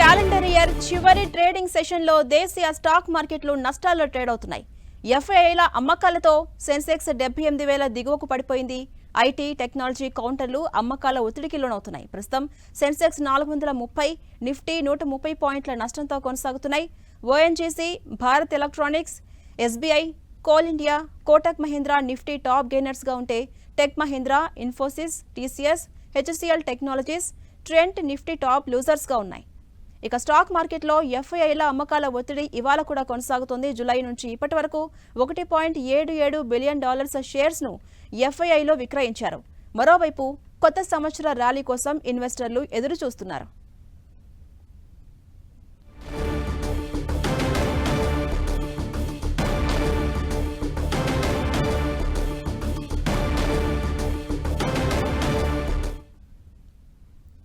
Calendar year చివరి trading సెషన్లో దేశీయ స్టాక్ మార్కెట్లు నష్టాల్లో ట్రేడ్ అవుతున్నాయి. ఎఫ్ఐఐల అమ్మకాలతో సెన్సెక్స్ డెబ్బై ఎనిమిది వేల దిగువకు పడిపోయింది. ఐటీ టెక్నాలజీ కౌంటర్లు అమ్మకాల ఒత్తిడికి లోనవుతున్నాయి. ప్రస్తుతం సెన్సెక్స్ నాలుగు వందల ముప్పై నిఫ్టీ నూట ముప్పై పాయింట్ల నష్టంతో కొనసాగుతున్నాయి. ONGC Bharat electronics SBI coal India Kotak Mahindra Nifty top గెయినర్స్గా ఉంటే tech Mahindra Infosys TCS HCL technologies Trent Nifty top లూజర్స్గా ఉన్నాయి. ఇక స్టాక్ మార్కెట్లో ఎఫ్ఐఐల అమ్మకాల ఒత్తిడి ఇవాళ కూడా కొనసాగుతోంది. జులై నుంచి ఇప్పటి వరకు ఒకటి పాయింట్ ఏడు ఏడు బిలియన్ డాలర్స్ షేర్స్ను ఎఫ్ఐఐలో విక్రయించారు. మరోవైపు కొత్త సంవత్సర ర్యాలీ కోసం ఇన్వెస్టర్లు ఎదురు చూస్తున్నారు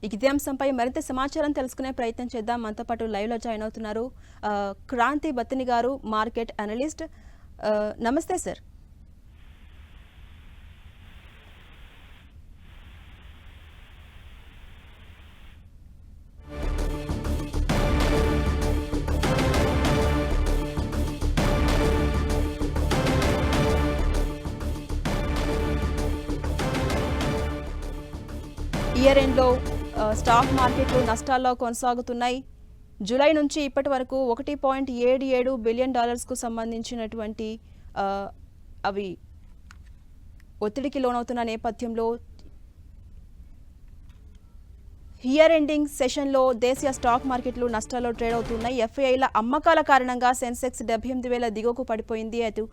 ఈ గిద్యాంశంపై మరింత సమాచారం తెలుసుకునే ప్రయత్నం చేద్దాం. మనతో పాటు లైవ్లో జాయిన్ అవుతున్నారు క్రాంతి బత్తిని గారు మార్కెట్ అనలిస్ట్. నమస్తే సార్. ఇయర్ ఎండ్లో స్టాక్ మార్కెట్లు నష్టాల్లో కొనసాగుతున్నాయి. జూలై నుంచి ఇప్పటి వరకు ఒకటి పాయింట్ ఏడు ఏడు బిలియన్ డాలర్స్కు సంబంధించినటువంటి అవి ఒత్తిడికి లోనవుతున్న నేపథ్యంలో ఇయర్ ఎండింగ్ సెషన్లో దేశీయ స్టాక్ మార్కెట్లు నష్టాల్లో ట్రేడ్ అవుతున్నాయి. ఎఫ్ఐఐల అమ్మకాల కారణంగా సెన్సెక్స్ డెబ్బై ఎనిమిది వేల దిగువకు పడిపోయింది. అటు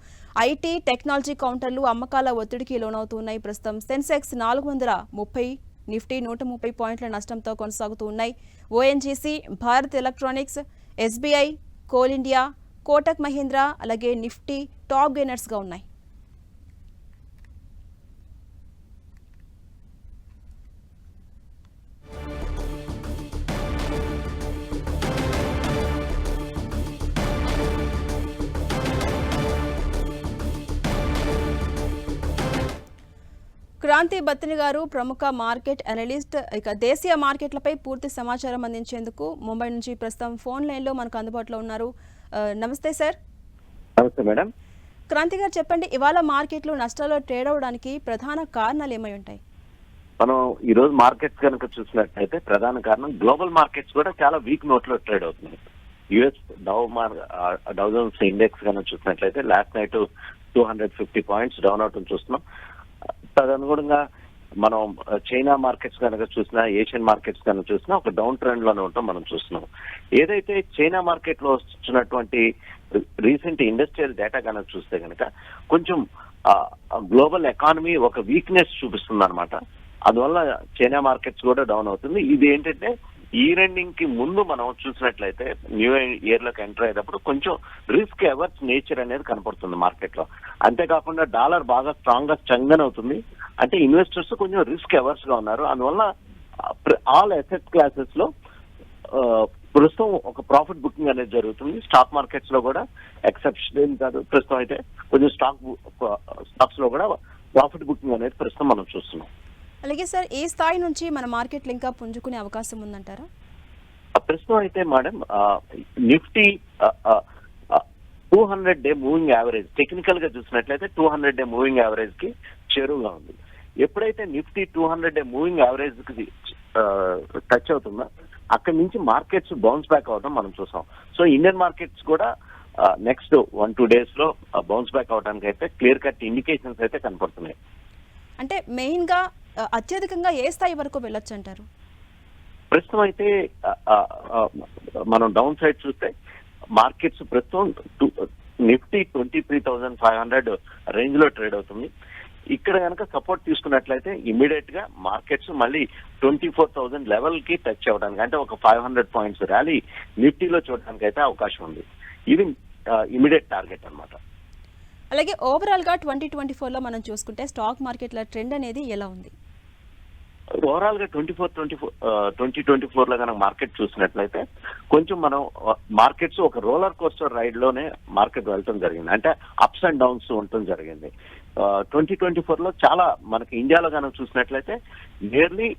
ఐటీ టెక్నాలజీ కౌంటర్లు అమ్మకాల ఒత్తిడికి లోనవుతున్నాయి. ప్రస్తుతం సెన్సెక్స్ నాలుగు వందల ముప్పై నిఫ్టీ నూట ముప్పై పాయింట్ల నష్టంతో కొనసాగుతూ ఉన్నాయి. ONGC Bharat electronics SBI coal India Kotak Mahindra అలాగే నిఫ్టీ టాప్ గెయినర్స్గా ఉన్నాయి. క్రాంతి బత్తిని గారు ప్రముఖ మార్కెట్ అనలిస్ట్ ఇక దేశీయ మార్కెట్లపై పూర్తి సమాచారం అందించేందుకు ముంబై నుంచి ప్రస్తుతం ఫోన్ లైన్లో మనకు అందుబాటులో ఉన్నారు. నమస్తే సార్. నమస్తే మేడం. క్రాంతి గారు చెప్పండి ఇవాళ మార్కెట్లు నష్టాల్లో ట్రేడ్ అవడానికి ప్రధాన కారణాలు ఏమై ఉంటాయి? మనం ఈ రోజు మార్కెట్స్ కనుక చూసినట్లయితే ప్రధాన కారణం గ్లోబల్ మార్కెట్స్ కూడా చాలా వీక్ నోట్లో ట్రేడ్ అవుతున్నాయి. యుఎస్ డౌ మార్ డౌ జోన్స్ ఇండెక్స్ కనుక చూసినట్లయితే last night two hundred fifty points down అవటం చూస్తున్నాం. తదనుగుణంగా మనం చైనా మార్కెట్స్ కనుక చూసినా ఏషియన్ మార్కెట్స్ కనుక చూసినా ఒక డౌన్ ట్రెండ్లోనే ఉంటాం మనం చూస్తున్నాం. ఏదైతే చైనా మార్కెట్లో వచ్చినటువంటి రీసెంట్ ఇండస్ట్రియల్ డేటా కనుక చూస్తే కనుక కొంచెం గ్లోబల్ ఎకానమీ ఒక వీక్నెస్ చూపిస్తుంది అనమాట అందువల్ల చైనా మార్కెట్స్ కూడా డౌన్ అవుతుంది. ఇది ఏంటంటే ఈ రెండింగ్కి ముందు మనం చూసినట్లయితే న్యూ ఇయర్లోకి ఎంటర్ అయ్యేటప్పుడు కొంచెం రిస్క్ ఎవర్స్ నేచర్ అనేది కనపడుతుంది మార్కెట్లో. అంతేకాకుండా డాలర్ బాగా స్ట్రాంగ్గా స్ట్రెంగ్ అవుతుంది. అంటే ఇన్వెస్టర్స్ కొంచెం రిస్క్ ఎవర్స్గా ఉన్నారు. అందువల్ల ఆల్ అసెట్ క్లాసెస్లో ప్రస్తుతం ఒక ప్రాఫిట్ బుకింగ్ అనేది జరుగుతుంది. స్టాక్ మార్కెట్స్లో కూడా ఎక్సెప్షన్ ఏం కాదు. ప్రస్తుతం అయితే కొంచెం స్టాక్ స్టాక్స్లో కూడా ప్రాఫిట్ బుకింగ్ అనేది ప్రస్తుతం మనం చూస్తున్నాం. అలాగే సార్ ఏ స్థాయి నుంచి మన మార్కెట్లు ఇంకా పుంజుకునే అవకాశం ఉందంటారా? ఆ ప్రస్తుతం అయితే madam Nifty two hundred day moving average టెక్నికల్గా చూసినట్లయితే టూ హండ్రెడ్ డే మూవింగ్ యావరేజ్కి చేరువుగా ఉంది. ఎప్పుడైతే Nifty two hundred day moving యావరేజ్కి touch అవుతుందో అక్కడి నుంచి మార్కెట్స్ బౌన్స్ బ్యాక్ అవడం మనం చూసాం. సో ఇండియన్ మార్కెట్స్ కూడా నెక్స్ట్ వన్ టూ డేస్లో బౌన్స్ బ్యాక్ అవడానికి అయితే క్లియర్ కట్ ఇండికేషన్స్ అయితే కనపడుతున్నాయి. అంటే మెయిన్గా అత్యధికంగా ఏ స్థాయి వరకు వెళ్ళొచ్చు అంటారు? ప్రస్తుతం అయితే మనం డౌన్ సైడ్ చూస్తే మార్కెట్స్ ప్రస్తుతం Nifty twenty three thousand five hundred రేంజ్లో ట్రేడ్ అవుతుంది. ఇక్కడ కనుక సపోర్ట్ తీసుకున్నట్లయితే ఇమీడియట్గా మార్కెట్స్ మళ్ళీ ట్వంటీ ఫోర్ థౌసండ్ లెవెల్కి టచ్ అవ్వడానికి అంటే ఒక ఫైవ్ హండ్రెడ్ పాయింట్స్ ర్యాలీ నిఫ్టీలో చూడడానికి అయితే అవకాశం ఉంది. ఇది ఇమీడియట్ టార్గెట్ అన్నమాట. అలాగే ఓవరాల్గా ట్వంటీ ట్వంటీ ఫోర్లో మనం చూసుకుంటే స్టాక్ మార్కెట్ల ట్రెండ్ అనేది ఎలా ఉంది? ఓవరాల్గా twenty four twenty four twenty twenty ఫోర్లో కనుక మార్కెట్ చూసినట్లయితే కొంచెం మనం మార్కెట్స్ ఒక రోలర్ కోస్టర్ రైడ్లోనే మార్కెట్ వెళ్ళటం జరిగింది. అంటే అప్స్ అండ్ డౌన్స్ ఉండటం జరిగింది. ట్వంటీ ట్వంటీ ఫోర్లో చాలా మనకి ఇండియాలో కనుక చూసినట్లయితే నియర్లీ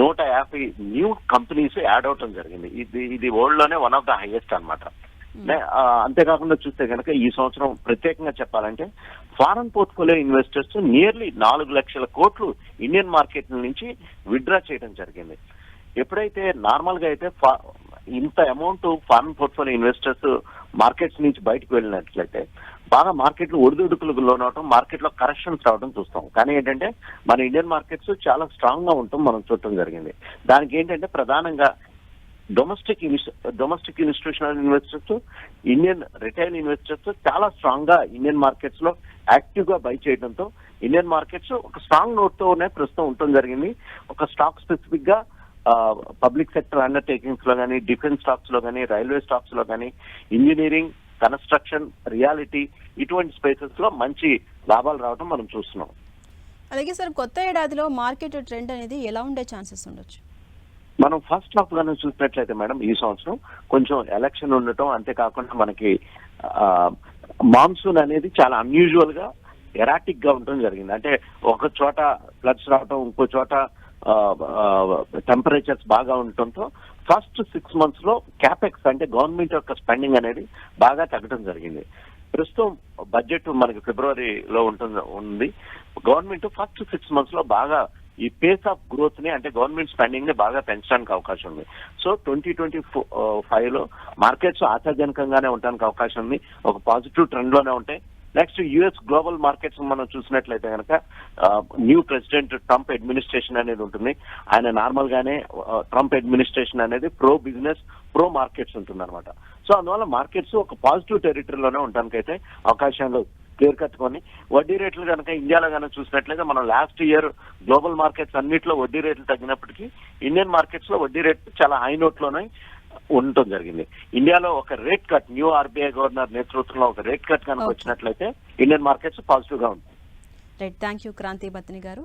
నూట యాభై న్యూ కంపెనీస్ యాడ్ అవటం జరిగింది. ఇది ఇది వరల్డ్లోనే వన్ ఆఫ్ ద హైయెస్ట్ అనమాట అంతేకాకుండా చూస్తే కనుక ఈ సంవత్సరం ప్రత్యేకంగా చెప్పాలంటే ఫారెన్ పోర్ట్ఫోలియో ఇన్వెస్టర్స్ నియర్లీ నాలుగు లక్షల కోట్లు ఇండియన్ మార్కెట్ నుంచి విత్డ్రా చేయడం జరిగింది. ఎప్పుడైతే నార్మల్గా అయితే ఇంత amount foreign portfolio investors markets నుంచి బయటకు వెళ్ళినట్లయితే బాగా మార్కెట్లు ఒడిదుడుకులకు లోనవటం మార్కెట్లో కరెక్షన్స్ రావడం చూస్తాం. కానీ ఏంటంటే మన ఇండియన్ మార్కెట్స్ చాలా స్ట్రాంగ్గా ఉండటం మనం చూడటం జరిగింది. దానికి ఏంటంటే ప్రధానంగా domestic domestic institutional investors Indian retail investors చాలా స్ట్రాంగ్గా ఇండియన్ మార్కెట్స్లో యాక్టివ్గా బై చేయడంతో ఇండియన్ మార్కెట్స్ ఒక స్ట్రాంగ్ నోట్ తోనే ప్రస్తుతం ఉండటం జరిగింది. ఒక స్టాక్ స్పెసిఫిక్గా పబ్లిక్ సెక్టర్ అండర్టేకింగ్స్లో కానీ డిఫెన్స్ స్టాక్స్లో కానీ రైల్వే స్టాక్స్లో కానీ ఇంజనీరింగ్ కన్స్ట్రక్షన్ రియాలిటీ ఇటువంటి స్పేసెస్లో మంచి లాభాలు రావడం మనం చూస్తున్నాం. అలాగే సార్ కొత్త ఏడాదిలో మార్కెట్ ట్రెండ్ అనేది ఎలా ఉండే ఛాన్సెస్ ఉండొచ్చు? మనం ఫస్ట్ హాఫ్ గానే చూసినట్లయితే మేడం ఈ సంవత్సరం కొంచెం ఎలక్షన్ ఉండటం అంతేకాకుండా మనకి మాన్సూన్ అనేది చాలా అన్యూజువల్గా ఎరాటిక్గా ఉండటం జరిగింది. అంటే ఒక చోట ఫ్లడ్స్ రావటం ఇంకో చోట టెంపరేచర్స్ బాగా ఉండటంతో ఫస్ట్ సిక్స్ మంత్స్లో క్యాపెక్స్ అంటే గవర్నమెంట్ యొక్క స్పెండింగ్ అనేది బాగా తగ్గడం జరిగింది. ప్రస్తుతం బడ్జెట్ మనకి ఫిబ్రవరిలో ఉంటుంది ఉంది. గవర్నమెంట్ ఫస్ట్ సిక్స్ మంత్స్లో బాగా ఈ పేస్ ఆఫ్ గ్రోత్ని అంటే గవర్నమెంట్ స్పెండింగ్ని బాగా పెంచడానికి అవకాశం ఉంది. సో ట్వంటీ ట్వంటీ ఫైవ్లో మార్కెట్స్ ఆశాజనకంగానే ఉండడానికి అవకాశం ఉంది. ఒక పాజిటివ్ ట్రెండ్లోనే ఉంటాయి. నెక్స్ట్ యుఎస్ గ్లోబల్ మార్కెట్స్ మనం చూసినట్లయితే కనుక న్యూ ప్రెసిడెంట్ ట్రంప్ అడ్మినిస్ట్రేషన్ అనేది ఉంటుంది. ఆయన నార్మల్ గానే uh, ట్రంప్ అడ్మినిస్ట్రేషన్ అనేది ప్రో బిజినెస్ ప్రో మార్కెట్స్ ఉంటుంది అనమాట సో అందువల్ల మార్కెట్స్ ఒక పాజిటివ్ టెరిటరీలోనే అయితే అవకాశాలు కట్టుకొని వడ్డీ రేట్లు కనుక ఇండియాలో కనుక చూసినట్లయితే మనం లాస్ట్ ఇయర్ గ్లోబల్ మార్కెట్స్ అన్నిట్లో వడ్డీ రేట్లు తగ్గినప్పటికీ ఇండియన్ మార్కెట్స్లో వడ్డీ రేట్ చాలా హై నోట్లోనే ఉండటం జరిగింది. ఇండియాలో ఒక rate cut new RBI governor నేతృత్వంలో ఒక రేట్ కట్ కనుక. వచ్చినట్లయితే ఇండియన్ మార్కెట్స్ పాజిటివ్గా ఉంటుంది right thank you Kranthi Battini గారు.